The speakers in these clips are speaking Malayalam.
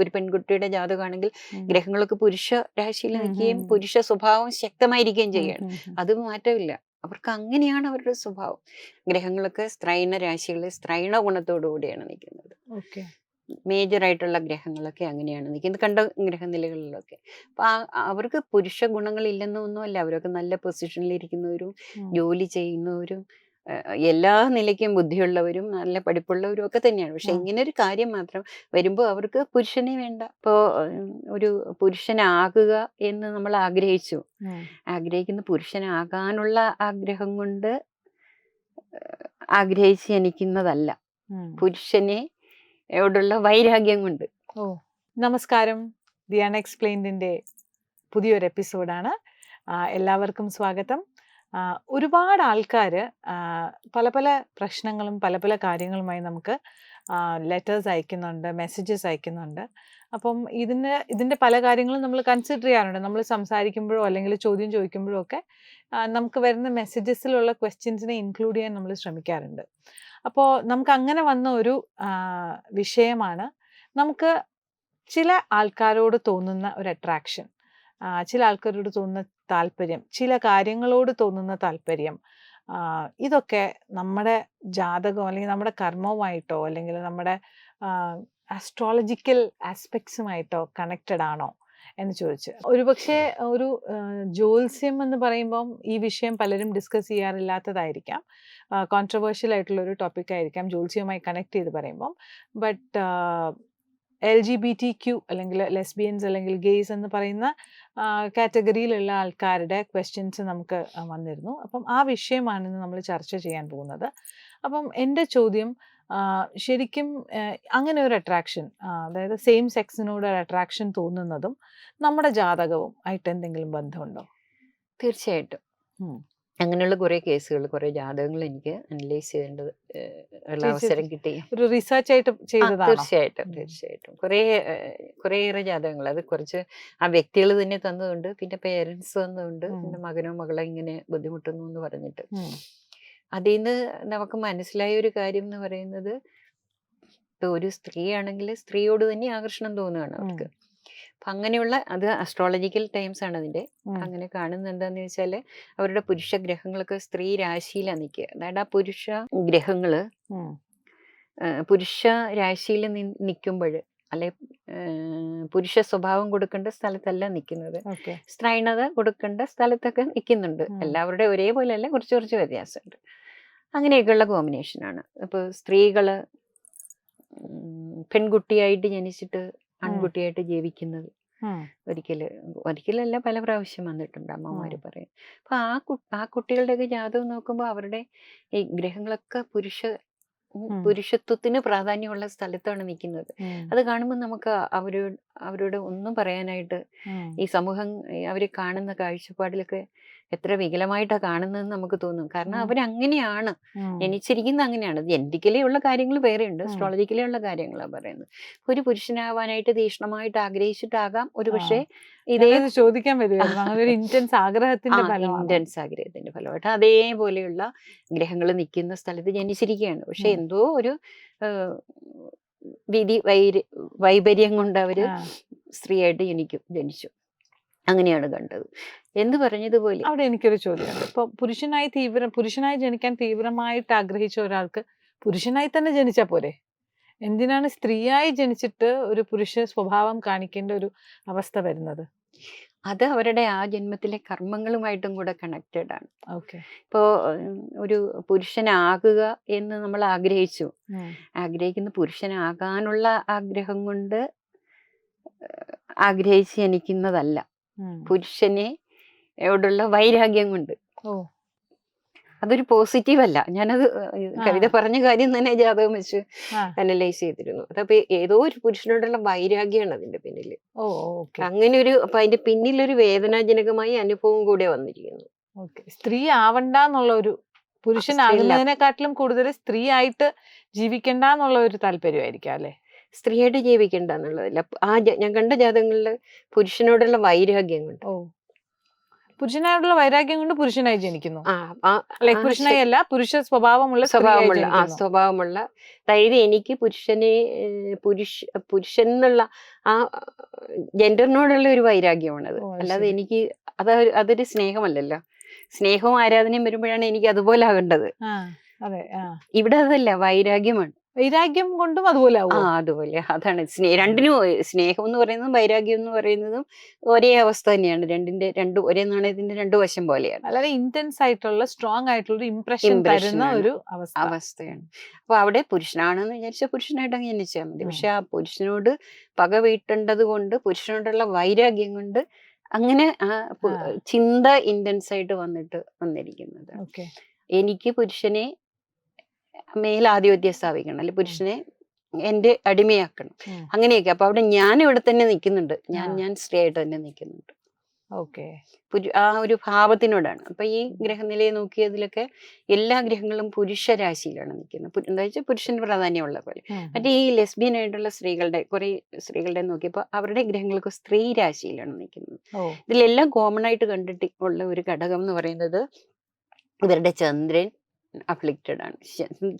ഒരു പെൺകുട്ടിയുടെ ജാതകമാണെങ്കിൽ. ഗ്രഹങ്ങളൊക്കെ പുരുഷ രാശിയിൽ നിൽക്കുകയും. പുരുഷ സ്വഭാവം ശക്തമായിരിക്കുകയും ചെയ്യണം. അത് മാറ്റമില്ല അവർക്ക് അങ്ങനെയാണ് അവരുടെ സ്വഭാവം ഗ്രഹങ്ങളൊക്കെ സ്ത്രൈണ രാശികളിൽ സ്ത്രൈണ ഗുണത്തോടു കൂടിയാണ് നിൽക്കുന്നത് മേജർ ആയിട്ടുള്ള ഗ്രഹങ്ങളൊക്കെ അങ്ങനെയാണ് നിൽക്കുന്നത് കണ്ട ഗ്രഹനിലകളിലൊക്കെ അപ്പൊ അവർക്ക് പുരുഷ ഗുണങ്ങൾ ഗുണങ്ങളില്ലെന്നൊന്നുമല്ല അവരൊക്കെ നല്ല പൊസിഷനിൽ ഇരിക്കുന്നവരും. ജോലി ചെയ്യുന്നവരും എല്ലാ നിലയ്ക്കും ബുദ്ധിയുള്ളവരും നല്ല പഠിപ്പുള്ളവരും ഒക്കെ തന്നെയാണ്. പക്ഷെ ഇങ്ങനെ ഒരു കാര്യം മാത്രം വരുമ്പോൾ അവർക്ക് പുരുഷനെ വേണ്ട. ഇപ്പോ ഒരു പുരുഷനാകുക എന്ന് നമ്മൾ ആഗ്രഹിച്ചു. ആഗ്രഹിക്കുന്ന പുരുഷനാകാനുള്ള ആഗ്രഹം കൊണ്ട് ആഗ്രഹിച്ച് ജനിക്കുന്നതല്ല. പുരുഷനെ യോടുള്ള വൈരാഗ്യം കൊണ്ട്. ഓ നമസ്കാരം. ദി അൺഎക്സ്പ്ലെയിൻഡിന്റെ പുതിയൊരു എപ്പിസോഡാണ്. എല്ലാവർക്കും സ്വാഗതം. ഒരുപാട് ആൾക്കാർ പല പല പ്രശ്നങ്ങളും പല പല കാര്യങ്ങളുമായി നമുക്ക് ലെറ്റേഴ്സ് അയക്കുന്നുണ്ട് മെസ്സേജസ് അയക്കുന്നുണ്ട്. അപ്പം ഇതിന് ഇതിന്റെ പല കാര്യങ്ങളും നമ്മൾ കൺസിഡർ ചെയ്യാറുണ്ട്. നമ്മൾ സംസാരിക്കുമ്പോഴോ അല്ലെങ്കിൽ ചോദ്യം ചോദിക്കുമ്പോഴോ ഒക്കെ നമുക്ക് വരുന്ന മെസ്സേജസിലുള്ള ക്വസ്റ്റ്യൻസിനെ ഇൻക്ലൂഡ് ചെയ്യാൻ നമ്മൾ ശ്രമിക്കാറുണ്ട്. അപ്പോൾ നമുക്ക് അങ്ങനെ വന്ന ഒരു വിഷയമാണ് നമുക്ക് ചില ആൾക്കാരോട് തോന്നുന്ന ഒരു അട്രാക്ഷൻ ചില ആൾക്കാരോട് തോന്നുന്ന താല്പര്യം ചില കാര്യങ്ങളോട് തോന്നുന്ന താല്പര്യം ഇതൊക്കെ നമ്മുടെ ജാതകം അല്ലെങ്കിൽ നമ്മുടെ കർമ്മവുമായിട്ടോ അല്ലെങ്കിൽ നമ്മുടെ ആസ്ട്രോളജിക്കൽ ആസ്പെക്ട്സുമായിട്ടോ കണക്റ്റഡ് ആണോ എന്ന് ചോദിച്ച്. ഒരുപക്ഷെ ഒരു ജ്യോത്സ്യം എന്ന് പറയുമ്പം ഈ വിഷയം പലരും ഡിസ്കസ് ചെയ്യാറില്ലാത്തതായിരിക്കാം. കോൺട്രവേഴ്ഷ്യൽ ആയിട്ടുള്ള ഒരു ടോപ്പിക് ആയിരിക്കാം ജ്യോത്സ്യവുമായി കണക്ട് ചെയ്ത് പറയുമ്പം. But L G B T Q അല്ലെങ്കിൽ ലെസ്ബിയൻസ് അല്ലെങ്കിൽ ഗെയ്സ് എന്ന് പറയുന്ന കാറ്റഗറിയിലുള്ള ആൾക്കാരുടെ ക്വസ്റ്റ്യൻസ് നമുക്ക് വന്നിരുന്നു. അപ്പം ആ വിഷയമാണ് ഇന്ന് നമ്മൾ ചർച്ച ചെയ്യാൻ പോകുന്നത്. അപ്പം എന്റെ ചോദ്യം ശരിക്കും അങ്ങനെ ഒരു അട്രാക്ഷൻ അതായത് സെയിം സെക്സിനോട് ഒരു അട്രാക്ഷൻ തോന്നുന്നതും നമ്മുടെ ജാതകവും ആയിട്ട് എന്തെങ്കിലും ബന്ധമുണ്ടോ? തീർച്ചയായിട്ടും. അങ്ങനെയുള്ള കുറെ കേസുകൾ കുറെ ജാതകങ്ങൾ എനിക്ക് അനലൈസ് ചെയ്യേണ്ടത് ഉള്ള അവസരം കിട്ടി. ഒരു റിസർച്ച് ആയിട്ട് ചെയ്തതാണ്? തീർച്ചയായിട്ടും. തീർച്ചയായിട്ടും. കുറേ കുറേയേറെ ജാതകങ്ങൾ. അത് കുറച്ച് ആ വ്യക്തികൾ തന്നെ തന്നതുണ്ട് പിന്നെ പേരൻസ് തന്നതുണ്ട് പിന്നെ എന്റെ മകനോ മകളോ ഇങ്ങനെ ബുദ്ധിമുട്ടുന്നു എന്ന് പറഞ്ഞിട്ട്. അതിൽ നിന്ന് നമുക്ക് മനസ്സിലായ ഒരു കാര്യം എന്ന് പറയുന്നത് ഇപ്പൊ ഒരു സ്ത്രീയാണെങ്കിൽ സ്ത്രീയോട് തന്നെ ആകർഷണം തോന്നുകയാണ് അവർക്ക്. അപ്പൊ അങ്ങനെയുള്ള അത് അസ്ട്രോളജിക്കൽ ടൈംസ് ആണ് അതിന്റെ അങ്ങനെ കാണുന്നത് എന്താന്ന് വെച്ചാൽ അവരുടെ പുരുഷ ഗ്രഹങ്ങളൊക്കെ സ്ത്രീ രാശിയിലാണ് നിൽക്കുക. അതായത് ആ പുരുഷ ഗ്രഹങ്ങൾ പുരുഷ രാശിയിൽ നിൽക്കുമ്പോൾ അല്ലെ പുരുഷ സ്വഭാവം കൊടുക്കേണ്ട സ്ഥലത്തല്ല നിൽക്കുന്നത്. സ്ത്രൈണത കൊടുക്കേണ്ട സ്ഥലത്തൊക്കെ നിൽക്കുന്നുണ്ട്. എല്ലാവരുടെയും എല്ലാവരുടെ ഒരേപോലെ അല്ല കുറച്ച് കുറച്ച് വ്യത്യാസമുണ്ട്. അങ്ങനെയൊക്കെയുള്ള കോമ്പിനേഷനാണ് ഇപ്പോൾ സ്ത്രീകൾ പെൺകുട്ടിയായിട്ട് ജനിച്ചിട്ട് ആൺകുട്ടിയായിട്ട് ജീവിക്കുന്നത്. ഒരിക്കൽ ഒരിക്കലല്ല പല പ്രാവശ്യം വന്നിട്ടുണ്ട് അമ്മമാര്. പറയും അപ്പൊ ആ ആ കുട്ടികളുടെയൊക്കെ ജാതകം നോക്കുമ്പോൾ അവരുടെ ഈ ഗ്രഹങ്ങളൊക്കെ പുരുഷ. പുരുഷത്വത്തിന് പ്രാധാന്യമുള്ള സ്ഥലത്താണ് നിൽക്കുന്നത് അത് കാണുമ്പോൾ നമുക്ക് അവരോട് അവരോട് ഒന്നും പറയാനായിട്ട് ഈ സമൂഹം അവർ കാണുന്ന കാഴ്ചപ്പാടിലൊക്കെ എത്ര വികലമായിട്ടാണ് കാണുന്നതെന്ന് നമുക്ക് തോന്നും. കാരണം അവരങ്ങനെയാണ്. ജനിച്ചിരിക്കുന്നത് ജനിച്ചിരിക്കുന്ന അങ്ങനെയാണ് ജനറ്റിക്കലി ഉള്ള കാര്യങ്ങൾ വേറെയുണ്ട്. അസ്ട്രോളജിക്കലേ ഉള്ള കാര്യങ്ങളാണ് പറയുന്നത്. ഒരു പുരുഷനാവാനായിട്ട് തീക്ഷ്ണമായിട്ട് ആഗ്രഹിച്ചിട്ടാകാം. ഒരു പക്ഷേ ഇതേ ചോദിക്കാൻ ഒരു ഇന്റൻസ് ആഗ്രഹത്തിന്റെ ഇന്റൻസ് ആഗ്രഹത്തിന്റെ ഫലമായിട്ട് അതേപോലെയുള്ള ഗ്രഹങ്ങൾ നിൽക്കുന്ന സ്ഥലത്ത് ജനിച്ചിരിക്കുകയാണ്. പക്ഷെ എന്തോ ഒരു വിധി വൈര് വൈപര്യം കൊണ്ട് അവർ സ്ത്രീയായിട്ട് ജനിക്കും ജനിച്ചു. അങ്ങനെയാണ് കണ്ടത്. എന്ന് പറഞ്ഞതുപോലെ? അവിടെ എനിക്കൊരു ചോദ്യമുണ്ട്. ഇപ്പൊ പുരുഷനായി തീവ്ര പുരുഷനായി ജനിക്കാൻ തീവ്രമായിട്ട് ആഗ്രഹിച്ച ഒരാൾക്ക് പുരുഷനായി തന്നെ ജനിച്ചാ പോരെ? എന്തിനാണ് സ്ത്രീയായി ജനിച്ചിട്ട് ഒരു പുരുഷ സ്വഭാവം കാണിക്കേണ്ട ഒരു അവസ്ഥ വരുന്നത്? അത് അവരുടെ ആ ജന്മത്തിലെ കർമ്മങ്ങളുമായിട്ടും കൂടെ കണക്റ്റഡ് ആണ്. ഓക്കെ. ഇപ്പോ ഒരു പുരുഷനാകുക എന്ന് നമ്മൾ ആഗ്രഹിച്ചു. ആഗ്രഹിക്കുന്ന പുരുഷനാകാനുള്ള ആഗ്രഹം കൊണ്ട് ആഗ്രഹിച്ച് ജനിക്കുന്നതല്ല. പുരുഷനെ യോടുള്ള വൈരാഗ്യം കൊണ്ട് അതൊരു പോസിറ്റീവ് അല്ല ഞാനത് കവിത പറഞ്ഞ കാര്യം തന്നെ ജാതകം വെച്ച് അനലൈസ് ചെയ്തിരുന്നു. അതപ്പോ ഏതോ ഒരു പുരുഷനോടുള്ള വൈരാഗ്യമാണ് അതിന്റെ പിന്നിൽ അങ്ങനെ ഒരു അപ്പൊ അതിന്റെ പിന്നിലൊരു വേദനാജനകമായ അനുഭവം കൂടെ വന്നിരിക്കുന്നു. ഓക്കെ. സ്ത്രീ ആവണ്ട എന്നുള്ള ഒരു പുരുഷനാകുന്നതിനെക്കാട്ടിലും കൂടുതൽ സ്ത്രീ ആയിട്ട് ജീവിക്കണ്ട എന്നുള്ള ഒരു താല്പര്യമായിരിക്കാം അല്ലെ? സ്ത്രീയായിട്ട് ജീവിക്കണ്ട എന്നുള്ളതല്ല. ആ ഞാൻ കണ്ട ജാതകങ്ങളിൽ പുരുഷനോടുള്ള വൈരാഗ്യം കൊണ്ട് പുരുഷനായിട്ടുള്ള വൈരാഗ്യം കൊണ്ട് പുരുഷനായി ജനിക്കുന്നു. പുരുഷനായി അല്ല പുരുഷ സ്വഭാവമുള്ള സ്വഭാവമുള്ള ആ സ്വഭാവമുള്ള അതായത് എനിക്ക് പുരുഷനെ പുരുഷ പുരുഷൻ എന്നുള്ള ആ ജെൻഡറിനോടുള്ള ഒരു വൈരാഗ്യമാണത്. അല്ലാതെ എനിക്ക് അത് അതൊരു സ്നേഹമല്ലല്ലോ. സ്നേഹവും ആരാധനയും വരുമ്പോഴാണ് എനിക്ക് അതുപോലെ ആകേണ്ടത്. ഇവിടെ അതല്ല വൈരാഗ്യമാണ്. വൈരാഗ്യം കൊണ്ടും അതുപോലെ ആ അതുപോലെ. അതാണ്. സ്നേഹം രണ്ടിനും സ്നേഹം എന്ന് പറയുന്നതും വൈരാഗ്യം എന്ന് പറയുന്നതും ഒരേ അവസ്ഥ തന്നെയാണ്. രണ്ടിന്റെ രണ്ട് ഒരേ നാണയത്തിന്റെ രണ്ടു വശം പോലെയാണ്. വളരെ ഇന്റൻസ് ആയിട്ടുള്ള സ്ട്രോങ് ആയിട്ടുള്ള ഇംപ്രഷൻ തരുന്ന ഒരു അവസ്ഥ. അവസ്ഥയാണ്. അപ്പൊ അവിടെ പുരുഷനാണെന്ന് വിചാരിച്ച പുരുഷനായിട്ട് അങ്ങ് ജനിച്ചാൽ മതി. പക്ഷെ ആ പുരുഷനോട് പക വീട്ടേണ്ടത് കൊണ്ട് പുരുഷനോടുള്ള വൈരാഗ്യം കൊണ്ട് അങ്ങനെ ആ ചിന്ത ഇന്റൻസ് ആയിട്ട് വന്നിട്ട് വന്നിരിക്കുന്നത്. എനിക്ക് പുരുഷനെ മേലാധിപത്യം സ്ഥാപിക്കണം അല്ലെ പുരുഷനെ എന്റെ അടിമയാക്കണം. അങ്ങനെയൊക്കെ. അപ്പൊ അവിടെ ഞാൻ ഇവിടെ തന്നെ നിൽക്കുന്നുണ്ട്. ഞാൻ ഞാൻ സ്ത്രീ ആയിട്ട് തന്നെ നിൽക്കുന്നുണ്ട്. ഓക്കെ. ആ ഒരു ഭാവത്തിനോടാണ്. അപ്പൊ ഈ ഗ്രഹനിലയെ നോക്കിയതിലൊക്കെ എല്ലാ ഗ്രഹങ്ങളും പുരുഷ രാശിയിലാണ് നിൽക്കുന്നത് എന്താ വെച്ചാൽ പുരുഷന് പ്രാധാന്യമുള്ള പോലെ. മറ്റേ ഈ ലെസ്ബിയൻ ആയിട്ടുള്ള സ്ത്രീകളുടെ കുറെ സ്ത്രീകളുടെ നോക്കിയപ്പോൾ അവരുടെ ഗ്രഹങ്ങളൊക്കെ സ്ത്രീ രാശിയിലാണ് നിൽക്കുന്നത്. ഇതിലെല്ലാം കോമൺ ആയിട്ട് കണ്ടിട്ട് ഉള്ള ഒരു ഘടകം എന്ന് പറയുന്നത് ഇവരുടെ ചന്ദ്രൻ അഫ്ലിക്റ്റഡ് ആണ്.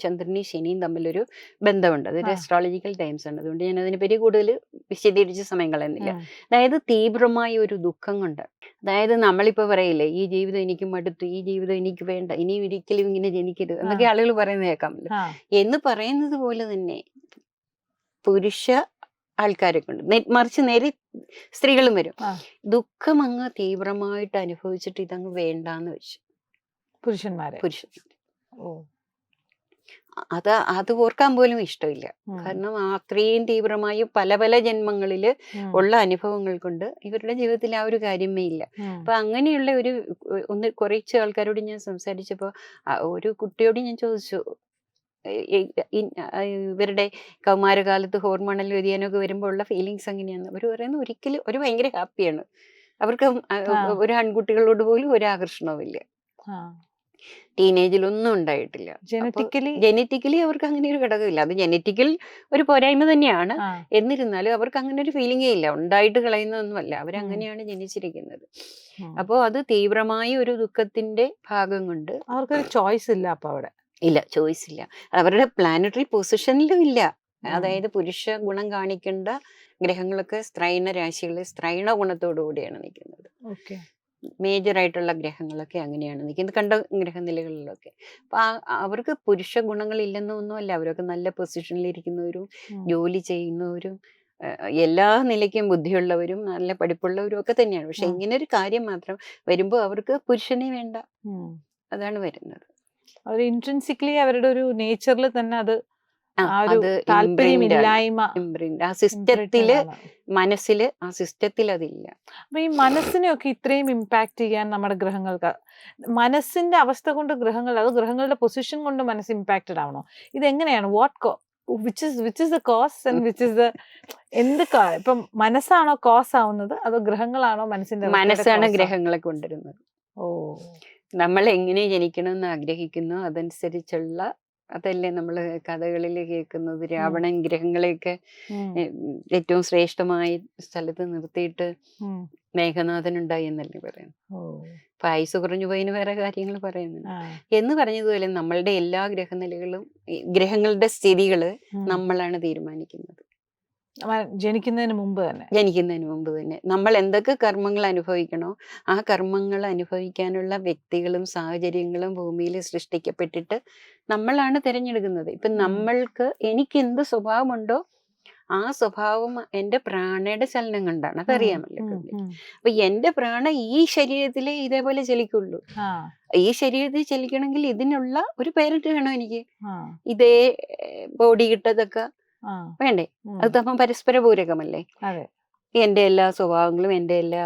ചന്ദ്രനെയും ശനിയും തമ്മിലൊരു ബന്ധമുണ്ട്. അതൊരു. അസ്ട്രോളജിക്കൽ ടൈംസ് ഉണ്ട് അതുകൊണ്ട് ഞാൻ അതിനെപ്പറ്റി കൂടുതൽ വിശദീകരിച്ച സമയം കളയുന്നില്ല അതായത് തീവ്രമായ ഒരു ദുഃഖം കൊണ്ട്. അതായത് നമ്മളിപ്പോ പറയില്ലേ ഈ ജീവിതം എനിക്ക് മടുത്തു ഈ ജീവിതം എനിക്ക് വേണ്ട ഇനി ഒരിക്കലും ഇങ്ങനെ ജനിക്കരുത് എന്നൊക്കെ ആളുകൾ പറയുന്നത് കേൾക്കാമല്ലോ. എന്ന് പറയുന്നത് പോലെ തന്നെ പുരുഷ ആൾക്കാരൊക്കെ ഉണ്ട്. മറിച്ച് നേരെ സ്ത്രീകളും വരും. ദുഃഖം അങ്ങ് തീവ്രമായിട്ട് അനുഭവിച്ചിട്ട് ഇതങ്ങ് വേണ്ടാന്ന് വെച്ചു. പുരുഷന്മാരെ. പുരുഷൻ ഓ അത് അത് ഓർക്കാൻ പോലും ഇഷ്ടമില്ല. കാരണം അത്രയും തീവ്രമായി പല പല ജന്മങ്ങളിൽ ഉള്ള അനുഭവങ്ങൾ കൊണ്ട് ഇവരുടെ ജീവിതത്തിൽ ആ ഒരു കാര്യമേ ഇല്ല. അപ്പൊ അങ്ങനെയുള്ള ഒരു ഒന്ന് കുറച്ച് ആൾക്കാരോട് ഞാൻ സംസാരിച്ചപ്പോ ഒരു കുട്ടിയോട് ഞാൻ ചോദിച്ചു "എ- എ- ഇവരുടെ കൗമാരകാലത്ത് ഹോർമോണൽ വ്യതിയാനമൊക്കെ വരുമ്പോൾ ഉള്ള ഫീലിങ്സ് എങ്ങനെയാണ് അവർ പറയുന്നത് ഒരിക്കലും ഒരു ഭയങ്കര ഹാപ്പിയാണ്. അവർക്ക്. ഒരു ആൺകുട്ടികളോട് പോലും ഒരു ആകർഷണവും ഇല്ല ഒന്നും ടീനേജിലൊന്നും ഉണ്ടായിട്ടില്ല. ജനറ്റിക്കലി ജനറ്റിക്കലി അവർക്ക് അങ്ങനെ ഒരു ഘടകമില്ല. അത് ജനറ്റിക്കൽ ഒരു പോരായ്മ തന്നെയാണ്. എന്നിരുന്നാലും അവർക്ക് അങ്ങനെ ഒരു ഫീലിംഗേ ഇല്ല. ഉണ്ടായിട്ട് കളയുന്നതൊന്നുമല്ല. അവരങ്ങനെയാണ് ജനിച്ചിരിക്കുന്നത്. അപ്പോ അപ്പോൾ അത് തീവ്രമായ ഒരു ദുഃഖത്തിന്റെ ഭാഗം കൊണ്ട് അവർക്കൊരു ചോയ്സ് ഇല്ല അപ്പൊ അവിടെ. ഇല്ല. ചോയ്സ് ഇല്ല. അവരുടെ പ്ലാനറ്ററി പൊസിഷനിലും ഇല്ല. അതായത് പുരുഷ ഗുണം കാണിക്കേണ്ട ഗ്രഹങ്ങളൊക്കെ സ്ത്രൈണ രാശികളിൽ സ്ത്രൈണ ഗുണത്തോടു കൂടിയാണ് നിൽക്കുന്നത്. മേജർ ആയിട്ടുള്ള ഗ്രഹങ്ങളൊക്കെ അങ്ങനെയാണ്. നിൽക്കുന്നത് കണ്ട ഗ്രഹനിലകളിലൊക്കെ. അപ്പൊ അവർക്ക് പുരുഷ ഗുണങ്ങൾ ഇല്ലെന്നൊന്നുമല്ല അവരൊക്കെ നല്ല പൊസിഷനിൽ ഇരിക്കുന്നവരും ജോലി ചെയ്യുന്നവരും എല്ലാ നിലയ്ക്കും ബുദ്ധിയുള്ളവരും നല്ല പഠിപ്പുള്ളവരും ഒക്കെ തന്നെയാണ്. പക്ഷെ ഇങ്ങനെ ഒരു കാര്യം മാത്രം വരുമ്പോൾ അവർക്ക് പുരുഷനെ വേണ്ട. അതാണ് വരുന്നത്. അവർ ഇൻട്രൻസിക്കലി അവരുടെ ഒരു നേച്ചറിൽ തന്നെ അത് ആ, ആ ഒരു അത് താല്പര്യമില്ലായ്മ ഇംപ്രിന്റ് ആ. സിസ്റ്റത്തിൽ ആണ്. മനസ്സിൽ ആ സിസ്റ്റത്തിൽ അതില്ല. അപ്പൊ ഈ മനസ്സിനെയൊക്കെ ഇത്രയും ഇമ്പാക്ട് ചെയ്യാൻ നമ്മുടെ ഗ്രഹങ്ങൾക്ക് മനസ്സിന്റെ അവസ്ഥ കൊണ്ട് ഗ്രഹങ്ങൾ അത് ഗ്രഹങ്ങളുടെ പൊസിഷൻ കൊണ്ട് മനസ്സ് ഇമ്പാക്റ്റഡ് ആവണോ? ഇത് എങ്ങനെയാണ് what which is which is the cause and which is the എന്ത് ഇപ്പം മനസ്സാണോ കോസ് ആവുന്നത്? അതോ ഗ്രഹങ്ങളാണോ മനസ്സിന്റെ മനസ്സാണ് ഗ്രഹങ്ങളെ കൊണ്ടുവരുന്നത്. ഓ. നമ്മൾ എങ്ങനെ ജനിക്കണമെന്ന് ആഗ്രഹിക്കുന്നു അതനുസരിച്ചുള്ള അതല്ലേ നമ്മൾ കഥകളിൽ കേൾക്കുന്നത്? രാവണൻ ഗ്രഹങ്ങളെയൊക്കെ ഏറ്റവും ശ്രേഷ്ഠമായി സ്ഥലത്ത് നിർത്തിയിട്ട്. മേഘനാഥൻ ഉണ്ടായി എന്നല്ലേ പറയുന്നത്? അപ്പൊ ആയുസ് കുറഞ്ഞു പോയതിന് വേറെ കാര്യങ്ങൾ പറയുന്നുണ്ട്. എന്ന് പറഞ്ഞതുപോലെ നമ്മളുടെ എല്ലാ ഗ്രഹനിലകളും ഗ്രഹങ്ങളുടെ സ്ഥിതികൾ നമ്മളാണ് തീരുമാനിക്കുന്നത്. ജനിക്കുന്നതിന് മുമ്പ് തന്നെ. ജനിക്കുന്നതിന് മുമ്പ് തന്നെ. നമ്മൾ എന്തൊക്കെ കർമ്മങ്ങൾ അനുഭവിക്കണോ ആ കർമ്മങ്ങൾ അനുഭവിക്കാനുള്ള വ്യക്തികളും സാഹചര്യങ്ങളും ഭൂമിയിൽ സൃഷ്ടിക്കപ്പെട്ടിട്ട് നമ്മളാണ് തിരഞ്ഞെടുക്കുന്നത്. ഇപ്പൊ നമ്മൾക്ക് എനിക്ക് എന്ത് സ്വഭാവമുണ്ടോ ആ സ്വഭാവം എന്റെ പ്രാണയുടെ ചലനം കൊണ്ടാണ്. അതറിയാമല്ലോ. അപ്പൊ എന്റെ പ്രാണ ഈ ശരീരത്തിലെ ഇതേപോലെ ചലിക്കുള്ളൂ. ഈ ശരീരത്തിൽ ചലിക്കണമെങ്കിൽ ഇതിനുള്ള ഒരു പേരന്റ് വേണം എനിക്ക്? ഇതേ ബോഡി കിട്ടതൊക്കെ വേണ്ടേ. അത് അപ്പം പരസ്പര പൂരകമല്ലേ? എന്റെ എല്ലാ സ്വഭാവങ്ങളും എന്റെ എല്ലാ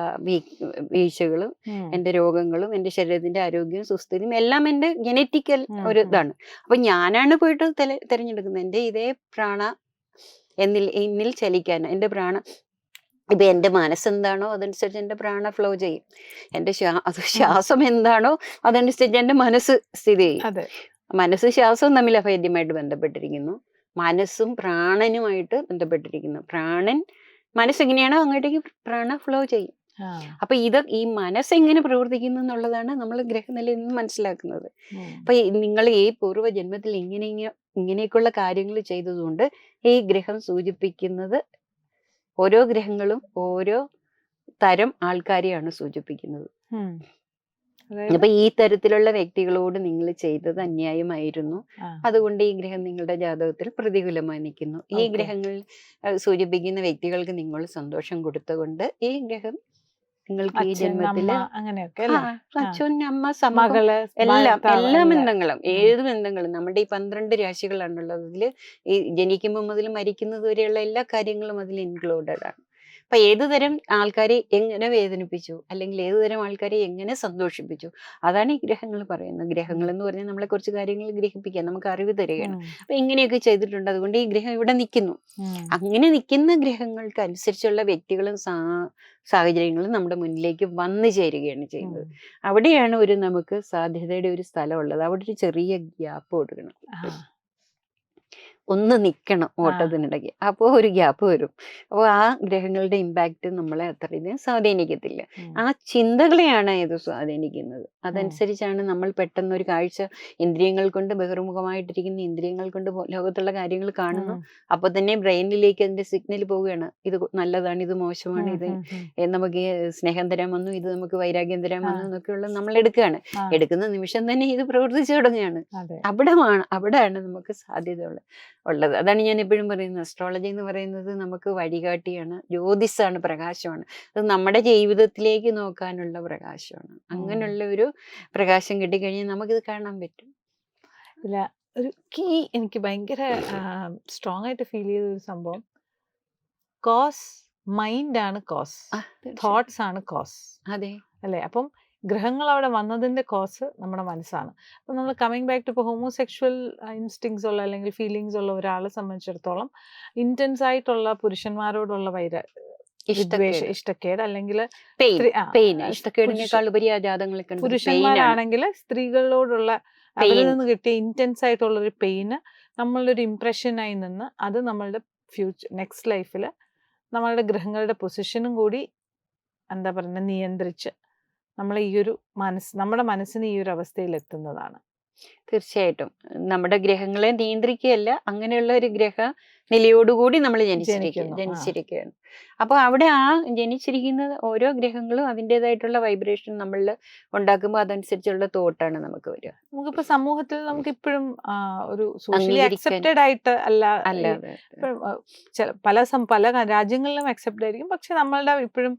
വീഴ്ചകളും എന്റെ രോഗങ്ങളും എന്റെ ശരീരത്തിന്റെ ആരോഗ്യവും സുസ്ഥിതിയും എല്ലാം എന്റെ ജനറ്റിക്കൽ ഒരു ഇതാണ്. അപ്പൊ ഞാനാണ് പോയിട്ട് തെരഞ്ഞെടുക്കുന്നത്. എന്റെ ഇതേ പ്രാണ എന്നിൽ എന്നിൽ ചലിക്കാൻ എന്റെ പ്രാണ ഇപ്പൊ എന്റെ മനസ്സെന്താണോ അതനുസരിച്ച് എന്റെ പ്രാണ ഫ്ലോ ചെയ്യും. എന്റെ ശ്വാസം എന്താണോ അതനുസരിച്ച് എന്റെ മനസ്സ് സ്ഥിതി ചെയ്യും. മനസ്സ് ശ്വാസവും തമ്മിൽ അഭേദ്യമായിട്ട് ബന്ധപ്പെട്ടിരിക്കുന്നു. മനസ്സും പ്രാണനുമായിട്ട് ബന്ധപ്പെട്ടിരിക്കുന്നു. പ്രാണൻ മനസ്സെങ്ങനെയാണോ അങ്ങോട്ടേക്ക് പ്രാണ ഫ്ലോ ചെയ്യും. അപ്പൊ ഇത് ഈ മനസ്സ് എങ്ങനെ പ്രവർത്തിക്കുന്നു എന്നുള്ളതാണ് നമ്മൾ ഗ്രഹനിലയിൽ നിന്ന് മനസ്സിലാക്കുന്നത്. അപ്പൊ നിങ്ങൾ ഈ പൂർവ ജന്മത്തിൽ ഇങ്ങനെ ഇങ്ങ- ഇങ്ങനെയൊക്കെയുള്ള കാര്യങ്ങൾ ചെയ്തതുകൊണ്ട് ഈ ഗ്രഹം സൂചിപ്പിക്കുന്നത് ഓരോ ഗ്രഹങ്ങളും ഓരോ തരം ആൾക്കാരെയാണ് സൂചിപ്പിക്കുന്നത്. അപ്പൊ ഈ തരത്തിലുള്ള വ്യക്തികളോട് നിങ്ങൾ ചെയ്തത് അന്യായമായിരുന്നു. അതുകൊണ്ട് ഈ ഗ്രഹം നിങ്ങളുടെ ജാതകത്തിൽ പ്രതികൂലമായി നിൽക്കുന്നു. ഈ ഗ്രഹങ്ങൾ സൂചിപ്പിക്കുന്ന വ്യക്തികൾക്ക് നിങ്ങൾ സന്തോഷം കൊടുത്തുകൊണ്ട് ഈ ഗ്രഹം നിങ്ങൾക്ക് ഈ ജന്മത്തിൽ ജന്മത്തിൽ അച്ഛൻ അമ്മ സമകൾ എല്ലാം എല്ലാ എല്ലാം. ബന്ധങ്ങളും ഏത് ബന്ധങ്ങളും. നമ്മുടെ ഈ പന്ത്രണ്ട് രാശികളാണുള്ളത്. അതിൽ ഈ ജനിക്കുമ്പോൾ മുതൽ മരിക്കുന്നത് വരെയുള്ള എല്ലാ കാര്യങ്ങളും അതിൽ ഇൻക്ലൂഡഡ് ആണ്. അപ്പൊ ഏതുതരം ആൾക്കാരെ എങ്ങനെ വേദനിപ്പിച്ചു? അല്ലെങ്കിൽ ഏതുതരം ആൾക്കാരെ എങ്ങനെ സന്തോഷിപ്പിച്ചു? അതാണ് ഈ ഗ്രഹങ്ങൾ പറയുന്നത്. ഗ്രഹങ്ങൾ എന്ന് പറഞ്ഞാൽ നമ്മളെ കുറച്ച് കാര്യങ്ങൾ ഗ്രഹിപ്പിക്കാൻ നമുക്ക് അറിവ് തരികയാണ്. അപ്പൊ ഇങ്ങനെയൊക്കെ ചെയ്തിട്ടുണ്ട്. അതുകൊണ്ട് ഈ ഗ്രഹം ഇവിടെ നിൽക്കുന്നു. അങ്ങനെ നിൽക്കുന്ന ഗ്രഹങ്ങൾക്ക് അനുസരിച്ചുള്ള വ്യക്തികളും സാ സാഹചര്യങ്ങളും നമ്മുടെ മുന്നിലേക്ക് വന്നു ചേരുകയാണ് ചെയ്യുന്നത്. അവിടെയാണ് ഒരു നമുക്ക് സാധ്യതയുടെ ഒരു സ്ഥലം ഉള്ളത്. അവിടെ ഒരു ചെറിയ ഗ്യാപ്പ് കൊടുക്കണം ഒന്ന് നിൽക്കണം ഓട്ടത്തിനിടയ്ക്ക്. അപ്പോൾ ഒരു ഗ്യാപ്പ് വരും. അപ്പോൾ ആ ഗ്രഹങ്ങളുടെ ഇമ്പാക്റ്റ് നമ്മളെ അത്രയും സ്വാധീനിക്കത്തില്ല. ആ ചിന്തകളെയാണ് ഇത് സ്വാധീനിക്കുന്നത്. അതനുസരിച്ചാണ് നമ്മൾ പെട്ടെന്ന് ഒരു കാഴ്ച ഇന്ദ്രിയങ്ങൾ കൊണ്ട് ബഹിർമുഖമായിട്ടിരിക്കുന്ന ഇന്ദ്രിയങ്ങൾ കൊണ്ട് ലോകത്തുള്ള കാര്യങ്ങൾ കാണുന്നു. അപ്പൊ തന്നെ ബ്രെയിനിലേക്ക് അതിന്റെ സിഗ്നൽ പോവുകയാണ്. ഇത് നല്ലതാണ് ഇത് മോശമാണ് ഇത്. നമുക്ക് സ്നേഹം തരാൻ വന്നു ഇത് നമുക്ക് വൈരാഗ്യം. വന്നു എന്നൊക്കെയുള്ള നമ്മൾ എടുക്കുകയാണ്. എടുക്കുന്ന നിമിഷം തന്നെ ഇത് പ്രവർത്തിച്ചു തുടങ്ങുകയാണ്. അവിടെയാണ് അവിടെയാണ് നമുക്ക് സാധ്യത ഉള്ളത്. അതാണ് ഞാൻ എപ്പോഴും പറയുന്നത്. അസ്ട്രോളജി എന്ന് പറയുന്നത് നമുക്ക് വഴികാട്ടിയാണ് ജ്യോതിസാണ് പ്രകാശമാണ്. അത് നമ്മുടെ ജീവിതത്തിലേക്ക് നോക്കാനുള്ള പ്രകാശമാണ്. അങ്ങനെയുള്ള ഒരു പ്രകാശം കിട്ടിക്കഴിഞ്ഞാൽ നമുക്കിത് കാണാൻ പറ്റും. ഇല്ല ഒരു കീ എനിക്ക് ഭയങ്കര സ്ട്രോങ് ആയിട്ട് ഫീൽ ചെയ്ത ഒരു സംഭവം. കോസ് മൈൻഡ് ആണ് കോസ് തോട്ട്സ് ആണ് കോസ് അതെ. അല്ലെ? അപ്പം ഗ്രഹങ്ങൾ അവിടെ വന്നതിന്റെ കോസ് നമ്മുടെ മനസ്സാണ്. അപ്പം നമ്മൾ കമ്മിങ് ബാക്ക് ടു ഇപ്പോൾ ഹോമോസെക്ഷൽ ഇൻസ്റ്റിങ്സ് ഉള്ള അല്ലെങ്കിൽ ഫീലിങ്സ് ഉള്ള ഒരാളെ സംബന്ധിച്ചിടത്തോളം ഇന്റൻസ് ആയിട്ടുള്ള പുരുഷന്മാരോടുള്ള വൈര ഇഷ്ടക്കേട്. അല്ലെങ്കിൽ ഇഷ്ടക്കേടിനേക്കാൾ ഉപരി പുരുഷന്മാരാണെങ്കിൽ സ്ത്രീകളോടുള്ള അവരിൽ നിന്ന് കിട്ടിയ ഇന്റൻസ് ആയിട്ടുള്ള ഒരു പെയിന് നമ്മളുടെ ഒരു ഇംപ്രഷനായി നിന്ന് അത് നമ്മളുടെ ഫ്യൂച്ചർ നെക്സ്റ്റ് ലൈഫിൽ നമ്മളുടെ ഗ്രഹങ്ങളുടെ പൊസിഷനും കൂടി എന്താ പറയുക നിയന്ത്രിച്ച് നമ്മളെ ഈ ഒരു മനസ്സ് നമ്മുടെ മനസ്സിന് ഈ ഒരു അവസ്ഥയിൽ എത്തുന്നതാണ് തീർച്ചയായിട്ടും. നമ്മുടെ ഗ്രഹങ്ങളെ നിയന്ത്രിക്കുകയല്ല അങ്ങനെയുള്ള ഒരു ഗ്രഹ നിലയോടുകൂടി നമ്മൾ ജനിച്ചിരിക്കുന്നു. ജനിച്ചിരിക്കുകയാണ്. അപ്പൊ അവിടെ ആ ജനിച്ചിരിക്കുന്ന ഓരോ ഗ്രഹങ്ങളും അതിന്റെതായിട്ടുള്ള വൈബ്രേഷൻ നമ്മളിൽ ഉണ്ടാക്കുമ്പോൾ അതനുസരിച്ചുള്ള തോട്ടാണ് നമുക്ക് വരിക. നമുക്കിപ്പോ സമൂഹത്തിൽ നമുക്ക് ഇപ്പോഴും ഒരു സോഷ്യലി അക്സെപ്റ്റഡ് ആയിട്ട് അല്ല അല്ല പല പല രാജ്യങ്ങളിലും അക്സെപ്റ്റഡ് ആയിരിക്കും. പക്ഷെ നമ്മളുടെ ഇപ്പോഴും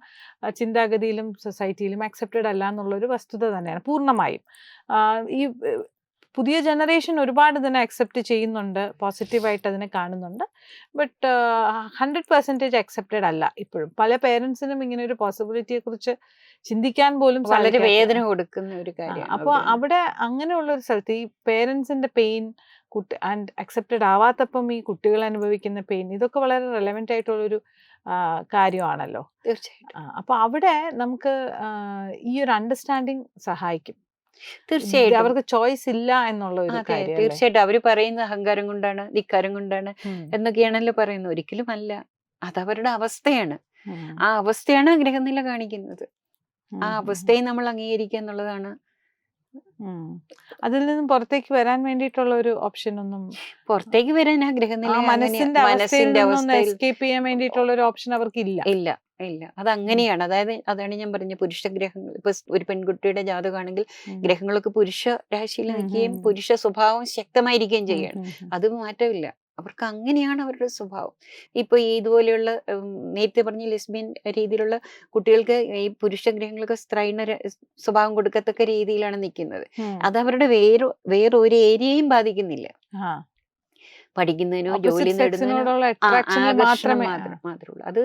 ചിന്താഗതിയിലും സൊസൈറ്റിയിലും അക്സെപ്റ്റഡ് അല്ല എന്നുള്ളൊരു വസ്തുത തന്നെയാണ്. പൂർണമായും. ഈ പുതിയ ജനറേഷൻ ഒരുപാട് ഇതിനെ അക്സെപ്റ്റ് ചെയ്യുന്നുണ്ട് പോസിറ്റീവായിട്ട് അതിനെ കാണുന്നുണ്ട്. ബട്ട് ഹൺഡ്രഡ് പെർസെന്റേജ് അക്സെപ്റ്റഡ് അല്ല ഇപ്പോഴും. പല പേരൻസിനും ഇങ്ങനെ ഒരു പോസിബിലിറ്റിയെ കുറിച്ച് ചിന്തിക്കാൻ പോലും വളരെ വേദന കൊടുക്കുന്ന ഒരു കാര്യം കാര്യമാണ് അപ്പൊ അവിടെ അങ്ങനെയുള്ള ഒരു സ്ഥലത്ത് ഈ പേരൻസിന്റെ പെയിൻ കുട്ടി ആൻഡ് അക്സെപ്റ്റഡ് ആവാത്തപ്പം ഈ കുട്ടികൾ അനുഭവിക്കുന്ന പെയിൻ ഇതൊക്കെ വളരെ റെലവെന്റ് ആയിട്ടുള്ളൊരു ഒരു കാര്യമാണല്ലോ. തീർച്ചയായിട്ടും. ആ, അപ്പൊ അവിടെ നമുക്ക് ഈ ഒരു അണ്ടർസ്റ്റാൻഡിങ് സഹായിക്കും. തീർച്ചയായിട്ടും. അവർക്ക് ചോയ്സ് ഇല്ല എന്നുള്ള ഒരു കാര്യം തീർച്ചയായിട്ടും. അവർ പറയുന്ന അഹങ്കാരം കൊണ്ടാണ് ധിക്കാരം കൊണ്ടാണ് എന്നൊക്കെയാണല്ലോ പറയുന്നത്. ഒരിക്കലും അല്ല. അതവരുടെ അവസ്ഥയാണ്. ആ അവസ്ഥയാണ് ഗ്രഹനില കാണിക്കുന്നത്. ആ അവസ്ഥയെ നമ്മൾ അംഗീകരിക്കുക എന്നുള്ളതാണ്. അതിൽ നിന്നും പുറത്തേക്ക് വരാൻ വേണ്ടിയിട്ടുള്ള ഒരു ഓപ്ഷൻ ഒന്നും പുറത്തേക്ക് വരാൻ ആ ഗ്രഹനില മനസ്സിന്റെ അവസ്ഥയിൽ മനസ്സിന്റെ അവസ്ഥയിൽ എസ്കേപ്പ് ചെയ്യാൻ വേണ്ടിയിട്ടുള്ള ഒരു ഓപ്ഷൻ അവർക്ക് ഇല്ല. ഇല്ല. ഇല്ല. അത് അങ്ങനെയാണ്. അതായത് അതാണ് ഞാൻ പറഞ്ഞ പുരുഷ ഗ്രഹങ്ങൾ ഇപ്പൊ ഒരു പെൺകുട്ടിയുടെ ജാതകമാണെങ്കിൽ. ഗ്രഹങ്ങളൊക്കെ പുരുഷ രാശിയിൽ നിൽക്കുകയും. പുരുഷ സ്വഭാവം ശക്തമായിരിക്കുകയും ചെയ്യണം. അത് മാറ്റമില്ല. അവർക്ക് അങ്ങനെയാണ് അവരുടെ സ്വഭാവം. ഇപ്പൊ ഈ ഇതുപോലെയുള്ള നേരത്തെ പറഞ്ഞ ലെസ്ബിയൻ രീതിയിലുള്ള കുട്ടികൾക്ക് ഈ പുരുഷ ഗ്രഹങ്ങൾക്ക് സ്ത്രൈണ സ്വഭാവം കൊടുക്കത്തക്ക രീതിയിലാണ് നിൽക്കുന്നത്. അത് അവരുടെ വേറെ വേറെ ഒരു ഏരിയയും ബാധിക്കുന്നില്ല. പഠിക്കുന്നതിനോ ജോലി നേടുന്നതിനോ മാത്രമേ മാത്രം അത്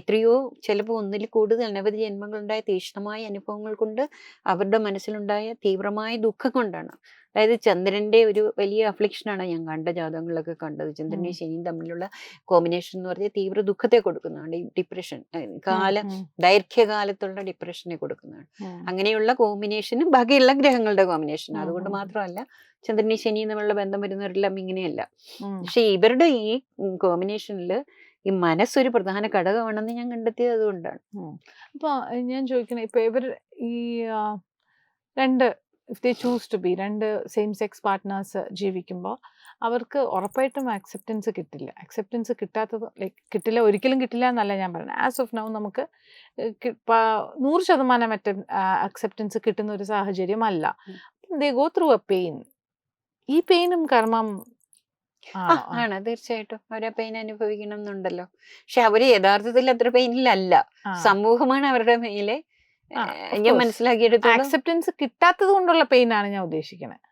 എത്രയോ ചിലപ്പോൾ ഒന്നിൽ കൂടുതൽ അനവധി ജന്മങ്ങളുണ്ടായ തീക്ഷ്ണമായ അനുഭവങ്ങൾ കൊണ്ട് അവരുടെ മനസ്സിലുണ്ടായ തീവ്രമായ ദുഃഖം കൊണ്ടാണ്. അതായത് ചന്ദ്രന്റെ ഒരു വലിയ അഫ്ലിക്ഷനാണ് ഞാൻ കണ്ട ജാതകങ്ങളിലൊക്കെ കണ്ടത്. ചന്ദ്രനും. ശനിയും തമ്മിലുള്ള കോമ്പിനേഷൻ എന്ന് പറഞ്ഞാൽ തീവ്ര ദുഃഖത്തെ കൊടുക്കുന്നതാണ്. ഈ ഡിപ്രഷൻ കാല ദൈർഘ്യകാലത്തുള്ള ഡിപ്രഷനെ കൊടുക്കുന്നതാണ്. അങ്ങനെയുള്ള കോമ്പിനേഷനും ബാക്കിയുള്ള ഗ്രഹങ്ങളുടെ കോമ്പിനേഷൻ അതുകൊണ്ട് മാത്രമല്ല ചന്ദ്രനെയും ശനിയും തമ്മിലുള്ള ബന്ധം വരുന്നവരെല്ലാം ഇങ്ങനെയല്ല. പക്ഷെ ഇവരുടെ ഈ കോമ്പിനേഷനിൽ ഈ മനസ്സൊരു പ്രധാന ഘടകമാണെന്ന് ഞാൻ കണ്ടെത്തിയത് അതുകൊണ്ടാണ്. അപ്പൊ ഞാൻ ചോദിക്കണേ ഇപ്പൊ ഇവർ ഈ രണ്ട് if they choose to be രണ്ട് സെയിം സെക്സ് പാർട്ട്നേഴ്സ് ജീവിക്കുമ്പോൾ അവർക്ക് ഉറപ്പായിട്ടും അക്സെപ്റ്റൻസ് കിട്ടില്ല. അക്സെപ്റ്റൻസ് കിട്ടാത്തത് ലൈക്ക് കിട്ടില്ല ഒരിക്കലും കിട്ടില്ല എന്നല്ല ഞാൻ പറയുന്നത് ആസ് ഓഫ് നൗ നമുക്ക് നൂറ് ശതമാനം മറ്റേ അക്സെപ്റ്റൻസ് കിട്ടുന്ന ഒരു സാഹചര്യമല്ല. They go through a pain ഈ പെയിനും കർമ്മം ആ, ആണ്. തീർച്ചയായിട്ടും. അവരെ പെയിൻ അനുഭവിക്കണം എന്നുണ്ടല്ലോ പക്ഷെ അവർ യഥാർത്ഥത്തിൽ അത്ര പെയിനിലല്ല. സമൂഹമാണ് അവരുടെ മേലെ. ഞാൻ course. ആക്സെപ്റ്റൻസ് കിട്ടാത്തത് കൊണ്ടുള്ള പെയിൻ ആണ് ഞാൻ ഉദ്ദേശിക്കുന്നത്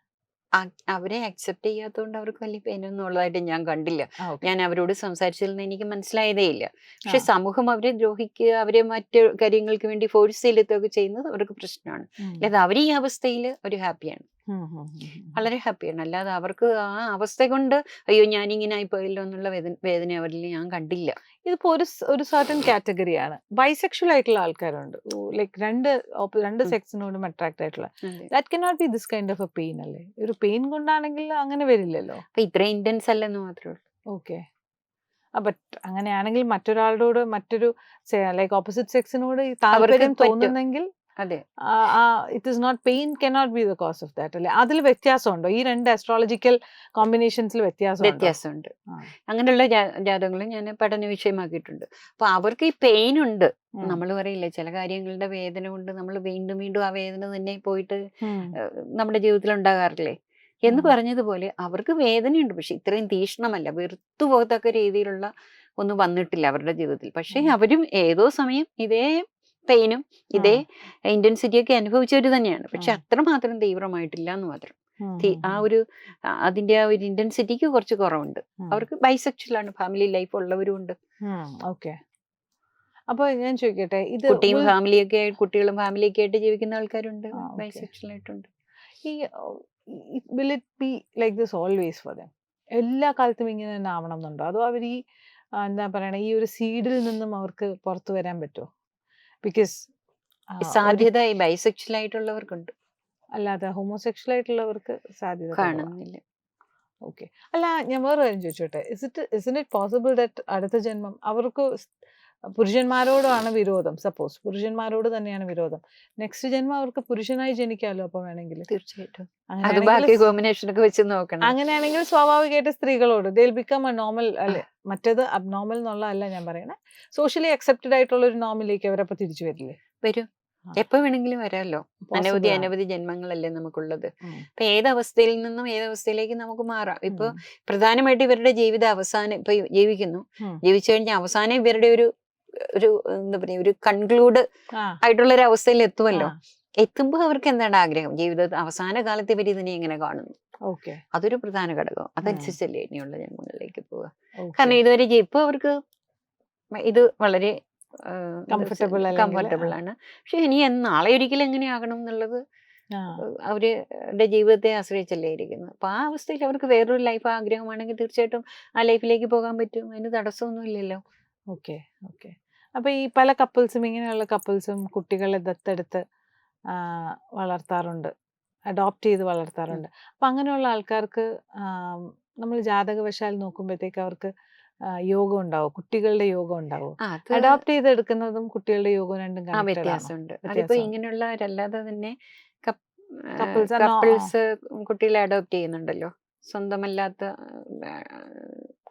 അവരെ അക്സെപ്റ്റ് ചെയ്യാത്തതുകൊണ്ട് അവർക്ക് വലിയ പെയിൻ ഒന്നും ഉള്ളതായിട്ട് ഞാൻ കണ്ടില്ല ഞാൻ അവരോട് സംസാരിച്ചതിൽ നിന്ന് എനിക്ക് മനസ്സിലായതേ ഇല്ല. പക്ഷെ സമൂഹം അവരെ ദ്രോഹിക്കുക അവരെ മറ്റു കാര്യങ്ങൾക്ക് വേണ്ടി ഫോഴ്സ് ചെയ്തെത്തൊക്കെ ചെയ്യുന്നത് അവർക്ക് പ്രശ്നമാണ്. അല്ലാതെ അവർ ഈ അവസ്ഥയിൽ അവർ ഹാപ്പിയാണ് വളരെ ഹാപ്പിയാണ്. അല്ലാതെ അവർക്ക് ആ അവസ്ഥ കൊണ്ട് അയ്യോ ഞാനിങ്ങനെ ആയിപ്പോയല്ലോ എന്നുള്ള വേദന അവരിൽ ഞാൻ കണ്ടില്ല. ഇതിപ്പോ ഒരു ഒരു സർട്ടൻ കാറ്റഗറിയാണ് ബൈസെക്ഷൽ ആയിട്ടുള്ള ആൾക്കാരുണ്ട്. ലൈക്ക് രണ്ട് രണ്ട്. സെക്സിനോടും അട്രാക്ട് ആയിട്ടുള്ള. That cannot be this kind of a pain അല്ലേ? ഒരു പെയിൻ കൊണ്ടാണെങ്കിൽ അങ്ങനെ വരില്ലല്ലോ. ഇത്ര ഇന്റൻസ് അല്ലെന്ന് മാത്രമേ ഉള്ളൂ. ഓക്കെ. ബട്ട് അങ്ങനെയാണെങ്കിൽ മറ്റൊരാളോട് മറ്റൊരു ലൈക്ക് ഓപ്പോസിറ്റ് സെക്സിനോട് താല്പര്യം തോന്നുന്നെങ്കിൽ അതെ. It is not pain cannot be the cause of that അല്ലെ? അതിൽ വ്യത്യാസമുണ്ടോ? ഈ രണ്ട് അസ്ട്രോളജിക്കൽ കോമ്പിനേഷൻസിൽ വ്യത്യാസം വ്യത്യാസമുണ്ട്. അങ്ങനെയുള്ള ജാതകങ്ങൾ ഞാൻ പഠന വിഷയമാക്കിയിട്ടുണ്ട്. അപ്പൊ അവർക്ക് ഈ പെയിൻ ഉണ്ട്. നമ്മൾ പറയില്ലേ ചില കാര്യങ്ങളുടെ വേദന കൊണ്ട് നമ്മൾ വീണ്ടും വീണ്ടും ആ വേദന തന്നെ പോയിട്ട് നമ്മുടെ ജീവിതത്തിൽ ഉണ്ടാകാറില്ലേ? എന്ന് പറഞ്ഞതുപോലെ അവർക്ക് വേദനയുണ്ട്. പക്ഷെ ഇത്രയും തീഷ്ണമല്ല വെറുത്തു പോകത്തക്ക രീതിയിലുള്ള ഒന്നും വന്നിട്ടില്ല അവരുടെ ജീവിതത്തിൽ. പക്ഷെ അവരും ഏതോ സമയം ഇതേ പെയിനും ഇതേ ഇന്റൻസിറ്റി ഒക്കെ അനുഭവിച്ചവർ തന്നെയാണ്. പക്ഷെ അത്ര അത്രമാത്രം തീവ്രമായിട്ടില്ല എന്ന് മാത്രം. ആ. ഒരു അതിന്റെ ആ ഒരു ഇന്റൻസിറ്റിക്ക് കുറച്ച് കുറവുണ്ട്. അവർക്ക് ബൈസെക്ഷൽ ആണ് ഫാമിലി ലൈഫ് ഉള്ളവരും ഉണ്ട്. ഓക്കെ. അപ്പൊ ഞാൻ ചോദിക്കട്ടെ ഇത് കുട്ടിയും ഫാമിലിയൊക്കെ ആയിട്ട് കുട്ടികളും ഫാമിലിയൊക്കെ ആയിട്ട് ജീവിക്കുന്ന ആൾക്കാരുണ്ട്. ബൈസെക്ഷൽ ആയിട്ടുണ്ട്. ഈ will it be like this always for them എല്ലാ കാലത്തും ഇങ്ങനെ തന്നെ ആവണം എന്നുണ്ടോ? അതോ അവർ ഈ എന്താ പറയണ ഈ ഒരു സീഡിൽ നിന്നും അവർക്ക് പുറത്തു വരാൻ പറ്റുമോ ബിക്കോസ് സാധ്യത ഈ ബൈസെക്ഷൽ ആയിട്ടുള്ളവർക്കുണ്ട് അല്ലാതെ ഹോമോസെക്ഷൽ ആയിട്ടുള്ളവർക്ക് സാധ്യത. കാണുന്നില്ല. ഓക്കെ അല്ല ഞാൻ വേറെ കാര്യം ചോദിച്ചോട്ടെ. Is it is it possible that അടുത്ത ജന്മം അവർക്ക് പുരുഷന്മാരോടാണ് വിരോധം. സപ്പോസ് പുരുഷന്മാരോട് തന്നെയാണ് വിരോധം. നെക്സ്റ്റ് ജന്മം അവർക്ക് പുരുഷനായി ജനിക്കാമല്ലോ അപ്പൊ വേണമെങ്കിൽ? തീർച്ചയായിട്ടും. അങ്ങനെയാണെങ്കിൽ സ്വാഭാവികമായിട്ട് സ്ത്രീകളോട് ദിൽ ബിക്കം എ നോർമൽ അല്ലെ മറ്റേത് അബ്നോർമൽ എന്നുള്ള അല്ല ഞാൻ പറയണേ. സോഷ്യലി അക്സെപ്റ്റഡ് ആയിട്ടുള്ള ഒരു നോർമലിലേക്ക് അവരപ്പോ തിരിച്ചു വരില്ലേ? വരും. എപ്പോ വേണമെങ്കിലും വരാമല്ലോ അനവധി അനവധി ജന്മങ്ങളല്ലേ നമുക്കുള്ളത്. ഇപ്പൊ അപ്പൊ ഏത് അവസ്ഥയിൽ നിന്നും ഏതവസ്ഥയിലേക്ക് നമുക്ക് മാറാം. ഇപ്പൊ പ്രധാനമായിട്ട് ഇവരുടെ ജീവിത അവസാനം ഇപ്പൊ ജീവിക്കുന്നു. ജീവിച്ചു കഴിഞ്ഞാൽ അവസാനം ഇവരുടെ ഒരു ഒരു എന്താ പറയുക ഒരു കൺക്ലൂഡ് ആയിട്ടുള്ള ഒരു അവസ്ഥയിൽ എത്തുമല്ലോ എത്തുമ്പോൾ അവർക്ക് എന്താണ് ആഗ്രഹം? ജീവിത അവസാന കാലത്ത് ഇവർ ഇതിനെ എങ്ങനെ കാണുന്നു. ഓക്കെ. അതൊരു പ്രധാന ഘടകം. അതനുസരിച്ചല്ലേ ഇനിയുള്ള ജന്മങ്ങളിലേക്ക് പോവുക. കാരണം ഇതുവരെ ജി- ഇപ്പൊ അവർക്ക് ഇത് വളരെ കംഫർട്ടബിൾ കംഫർട്ടബിൾ ആണ്. പക്ഷെ ഇനി നാളെ ഒരിക്കലും എങ്ങനെയാകണം എന്നുള്ളത് അവരുടെ ജീവിതത്തെ ആശ്രയിച്ചല്ലേ ഇരിക്കുന്നത്. അപ്പൊ ആ അവസ്ഥയിൽ അവർക്ക് വേറൊരു ലൈഫ് ആഗ്രഹമാണെങ്കിൽ തീർച്ചയായിട്ടും ആ ലൈഫിലേക്ക് പോകാൻ പറ്റും. അതിന് തടസ്സമൊന്നും ഇല്ലല്ലോ ഓക്കെ ഓക്കെ. അപ്പൊ ഈ പല കപ്പിൾസും ഇങ്ങനെയുള്ള കപ്പിൾസും കുട്ടികളെ ദത്തെടുത്ത് വളർത്താറുണ്ട്. അഡോപ്റ്റ് ചെയ്ത് വളർത്താറുണ്ട്. അപ്പം അങ്ങനെയുള്ള ആൾക്കാർക്ക് നമ്മൾ ജാതകവശാൽ നോക്കുമ്പോഴത്തേക്ക് അവർക്ക് യോഗം ഉണ്ടാവും. കുട്ടികളുടെ യോഗം ഉണ്ടാവും. അഡോപ്റ്റ് ചെയ്ത് അഡോപ്റ്റ് ചെയ്തെടുക്കുന്നതും കുട്ടികളുടെ യോഗവും രണ്ടും? വ്യത്യാസമുണ്ട്. അതിപ്പോ ഇങ്ങനെയുള്ളവരല്ലാതെ തന്നെ കപ്പിൾസ് കുട്ടികളെ അഡോപ്റ്റ് ചെയ്യുന്നുണ്ടല്ലോ. സ്വന്തമല്ലാത്ത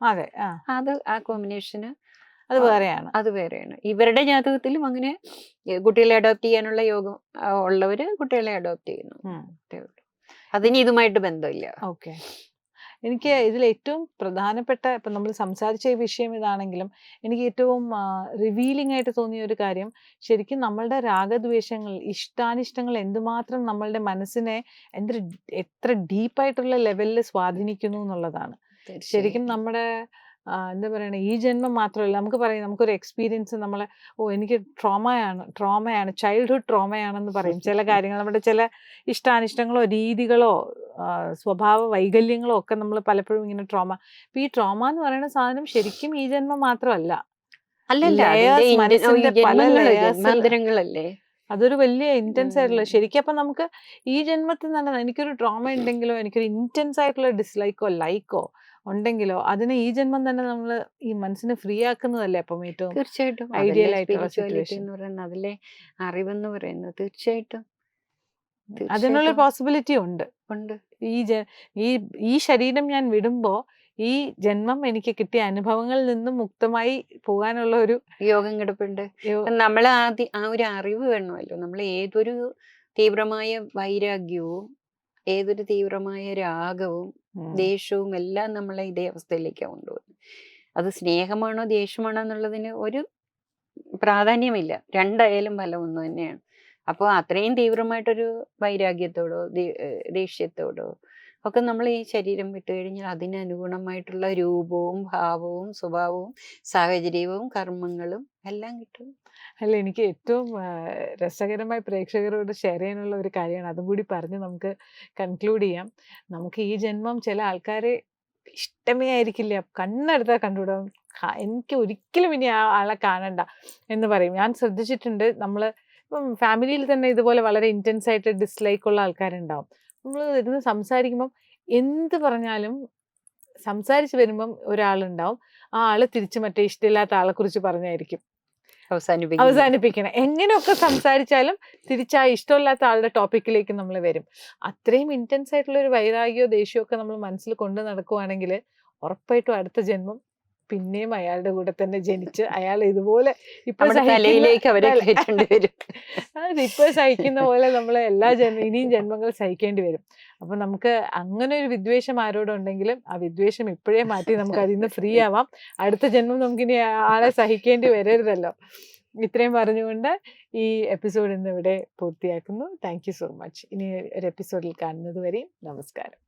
അതെ അത് ആ കോമ്പിനേഷന് അത് വേറെയാണ്. അത് വേറെയാണ്. ഇവരുടെ ജാതകത്തിലും അങ്ങനെ കുട്ടികളെ അഡോപ്റ്റ് ചെയ്യാനുള്ള യോഗം ഉള്ളവര് കുട്ടികളെ അഡോപ്റ്റ് ചെയ്യുന്നു. അതിന് ഇതുമായിട്ട് ബന്ധമില്ല. ഓക്കെ. എനിക്ക് ഇതിൽ ഏറ്റവും പ്രധാനപ്പെട്ട ഇപ്പം നമ്മൾ സംസാരിച്ച ഈ വിഷയം ഇതാണെങ്കിലും എനിക്ക് ഏറ്റവും റിവീലിംഗ് ആയിട്ട് തോന്നിയ ഒരു കാര്യം ശരിക്കും നമ്മളുടെ രാഗദ്വേഷങ്ങൾ ഇഷ്ടാനിഷ്ടങ്ങൾ എന്തുമാത്രം നമ്മളുടെ മനസ്സിനെ എന്തൊരു എത്ര ഡീപ്പായിട്ടുള്ള ലെവലിൽ സ്വാധീനിക്കുന്നു എന്നുള്ളതാണ്. ശരിക്കും നമ്മുടെ എന്താ പറയണ ഈ ജന്മം മാത്രമല്ല നമുക്ക് പറയാം നമുക്കൊരു എക്സ്പീരിയൻസ് നമ്മളെ ഓ എനിക്ക് ട്രോമയാണ് ട്രോമയാണ് ചൈൽഡ്ഹുഡ് ട്രോമയാണെന്ന് പറയും. ചില കാര്യങ്ങൾ നമ്മുടെ ചില ഇഷ്ടാനിഷ്ടങ്ങളോ രീതികളോ സ്വഭാവ വൈകല്യങ്ങളോ ഒക്കെ നമ്മൾ പലപ്പോഴും ഇങ്ങനെ ട്രോമ അപ്പം ഈ ട്രോമ എന്ന് പറയുന്ന സാധനം ശരിക്കും ഈ ജന്മം മാത്രമല്ല. അല്ലല്ല അതൊരു വലിയ ഇന്റൻസ് ആയിട്ടുള്ള ശരിക്കും അപ്പൊ നമുക്ക് ഈ ജന്മത്തിൽ തന്നെ എനിക്കൊരു ട്രോമ ഉണ്ടെങ്കിലോ എനിക്കൊരു ഇന്റൻസ് ആയിട്ടുള്ള ഡിസ്ലൈക്കോ ലൈക്കോ ഉണ്ടെങ്കിലോ? അതിനെ ഈ ജന്മം തന്നെ നമ്മൾ ഈ മനസ്സിനെ ഫ്രീ ആക്കുന്നതല്ലേ അപ്പം ഏറ്റവും തീർച്ചയായിട്ടും. ഐഡിയൽ ആയിട്ടുള്ള പറയുന്നത്. അതിലെ അറിവെന്ന് പറയുന്നത്. തീർച്ചയായിട്ടും. അതിനുള്ള പോസിബിലിറ്റി ഉണ്ട്. ഉണ്ട്. ഈ ഈ ഈ ശരീരം ഞാൻ വിടുമ്പോ ഈ ജന്മം എനിക്ക് കിട്ടിയ അനുഭവങ്ങളിൽ നിന്നും മുക്തമായി പോകാനുള്ള ഒരു യോഗം കിടപ്പുണ്ട്. നമ്മൾ ആദ്യം ആ ഒരു അറിവ് വേണമല്ലോ. നമ്മൾ ഏതൊരു തീവ്രമായ വൈരാഗ്യവും ഏതൊരു തീവ്രമായ രാഗവും ദേഷ്യവും എല്ലാം നമ്മളെ ഇതേ അവസ്ഥയിലേക്കാണ് കൊണ്ടുപോകുന്നത്. അത് സ്നേഹമാണോ ദേഷ്യമാണോ എന്നുള്ളതിന് ഒരു പ്രാധാന്യമില്ല. രണ്ടായാലും ഫലം ഒന്ന് തന്നെയാണ്. അപ്പോൾ അത്രയും തീവ്രമായിട്ടൊരു വൈരാഗ്യത്തോടോ ദേഷ്യത്തോടോ ഒക്കെ നമ്മൾ ഈ ശരീരം വിട്ടു കഴിഞ്ഞാൽ അതിനനുഗുണമായിട്ടുള്ള രൂപവും ഭാവവും സ്വഭാവവും സാഹചര്യവും കർമ്മങ്ങളും എല്ലാം കിട്ടും. അല്ല എനിക്ക് ഏറ്റവും രസകരമായ പ്രേക്ഷകരോട് ഷെയർ ചെയ്യാനുള്ള ഒരു കാര്യമാണ്. അതും കൂടി പറഞ്ഞ് നമുക്ക് കൺക്ലൂഡ് ചെയ്യാം. നമുക്ക് ഈ ജന്മം ചില ആൾക്കാരെ ഇഷ്ടമേ ആയിരിക്കില്ല. കണ്ണെടുത്താൽ കണ്ടുവിടാം എനിക്ക് ഒരിക്കലും ഇനി ആ ആളെ കാണണ്ട എന്ന് പറയും. ഞാൻ ശ്രദ്ധിച്ചിട്ടുണ്ട് നമ്മൾ ഇപ്പം ഫാമിലിയിൽ തന്നെ ഇതുപോലെ വളരെ ഇന്റൻസ് ആയിട്ട് ഡിസ്ലൈക്ക് ഉള്ള ആൾക്കാരുണ്ടാവും. നമ്മൾ ഇരുന്ന് സംസാരിക്കുമ്പം എന്ത് പറഞ്ഞാലും സംസാരിച്ച് വരുമ്പം ഒരാളുണ്ടാവും. ആ ആൾ തിരിച്ചു മറ്റേ ഇഷ്ടമില്ലാത്ത ആളെ കുറിച്ച് പറഞ്ഞായിരിക്കും. അവസാനിപ്പിക്കും അവസാനിപ്പിക്കണം എങ്ങനെയൊക്കെ സംസാരിച്ചാലും തിരിച്ച് ആ ഇഷ്ടമില്ലാത്ത ആളുടെ ടോപ്പിക്കിലേക്ക് നമ്മൾ വരും. അത്രയും ഇന്റൻസ് ആയിട്ടുള്ള ഒരു വൈരാഗ്യോ ദേഷ്യമോ ഒക്കെ നമ്മൾ മനസ്സിൽ കൊണ്ടു നടക്കുവാണെങ്കിൽ ഉറപ്പായിട്ടും അടുത്ത ജന്മം പിന്നെയും അയാളുടെ കൂടെ തന്നെ ജനിച്ച് അയാൾ ഇതുപോലെ ഇപ്പൊ തലയിലേക്ക് അവരെ വരും. അത് ഇപ്പൊ സഹിക്കുന്ന പോലെ നമ്മൾ എല്ലാ ജന്മ ഇനിയും ജന്മങ്ങൾ സഹിക്കേണ്ടി വരും. അപ്പൊ നമുക്ക് അങ്ങനെ ഒരു വിദ്വേഷം ആരോടുണ്ടെങ്കിലും ആ വിദ്വേഷം ഇപ്പോഴേ മാറ്റി നമുക്ക് അതിൽ നിന്ന് ഫ്രീ ആവാം. അടുത്ത ജന്മം നമുക്കിനി ഇനി ആളെ സഹിക്കേണ്ടി വരരുതല്ലോ. ഇത്രയും പറഞ്ഞുകൊണ്ട് ഈ എപ്പിസോഡ് ഇന്ന് ഇവിടെ പൂർത്തിയാക്കുന്നു. താങ്ക് യു സോ മച്ച് ഇനി ഒരു എപ്പിസോഡിൽ കാണുന്നത് വരെയും നമസ്കാരം.